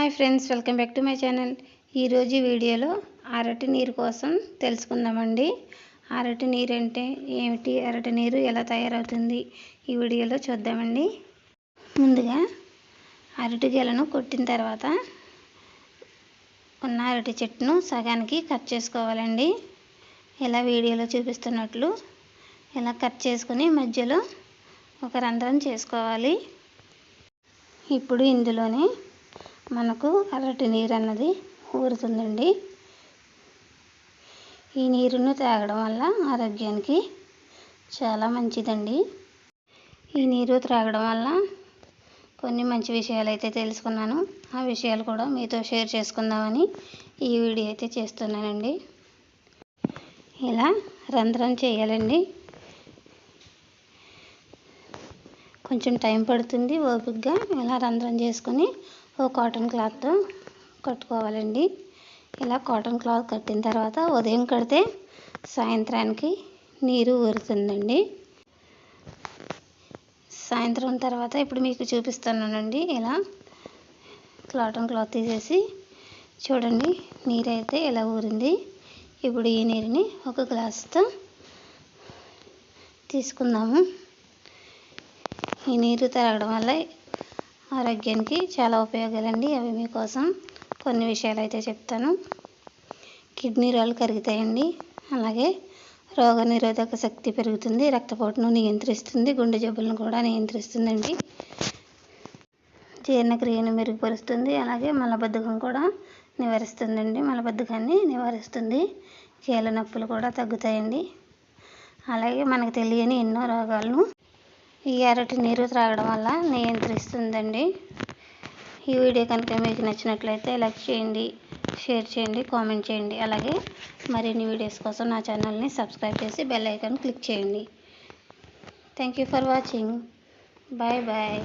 Hi friends welcome back to my channel. ఈరోజు వీడియోలో అరటి నీరు కోసం తెలుసుకుందామండి. అరటి నీరు అంటే ఏమిటి? అరటి నీరు ఎలా తయారవుతుంది? ఈ వీడియోలో చూద్దామండి. ముందుగా అరటి గెలను కొట్టిన తర్వాత ఉన్న అరటి చెట్టును సగానికి కట్ చేసుకోవాలండి. ఇలా వీడియోలో చూపిస్తున్నట్లు ఇలా కట్ చేసుకుని మధ్యలో ఒక రంధ్రం చేసుకోవాలి. ఇప్పుడు ఇందులోనే మనకు అరటి నీరు అన్నది ఊరుతుందండి. ఈ నీరును తాగడం వల్ల ఆరోగ్యానికి చాలా మంచిదండి. ఈ నీరు త్రాగడం వల్ల కొన్ని మంచి విషయాలు అయితే తెలుసుకున్నాను. ఆ విషయాలు కూడా మీతో షేర్ చేసుకుందామని ఈ వీడియో అయితే చేస్తున్నానండి. ఇలా రంధ్రం చేయాలండి. కొంచెం టైం పడుతుంది ఓపిక్గా ఇలా రంధ్రం చేసుకొని ఓ కాటన్ క్లాత్తో కట్టుకోవాలండి. ఇలా కాటన్ క్లాత్ కట్టిన తర్వాత ఉదయం కడితే సాయంత్రానికి నీరు ఊరుతుందండి. సాయంత్రం తర్వాత ఇప్పుడు మీకు చూపిస్తున్నానండి. ఇలా కాటన్ క్లాత్ తీసేసి చూడండి నీరు అయితే ఇలా ఊరింది. ఇప్పుడు ఈ నీరుని ఒక గ్లాసుతో తీసుకుందాము. ఈ నీరు తాగడం వల్ల ఆరోగ్యానికి చాలా ఉపయోగాలండి. అవి మీకోసం కొన్ని విషయాలు అయితే చెప్తాను. కిడ్నీ రాళ్ళు కరుగుతాయండి. అలాగే రోగ నిరోధక శక్తి పెరుగుతుంది. రక్తపోటును నియంత్రిస్తుంది. గుండె జబ్బులను కూడా నియంత్రిస్తుందండి. జీర్ణక్రియను మెరుగుపరుస్తుంది. అలాగే మలబద్ధకం కూడా నివారిస్తుందండి. మలబద్ధకాన్ని నివారిస్తుంది. కీళ్ళ నొప్పులు కూడా తగ్గుతాయండి. అలాగే మనకు తెలియని ఎన్నో రోగాలను ఈ అరటి నీరు త్రాగడం వల్ల నియంత్రిస్తుందండి. ఈ వీడియో కనుక మీకు నచ్చినట్లయితే లైక్ చేయండి షేర్ చేయండి కామెంట్ చేయండి. అలాగే మరిన్ని వీడియోస్ కోసం నా ఛానల్ని సబ్స్క్రైబ్ చేసి బెల్ ఐకాన్ క్లిక్ చేయండి. Thank you for watching. Bye bye.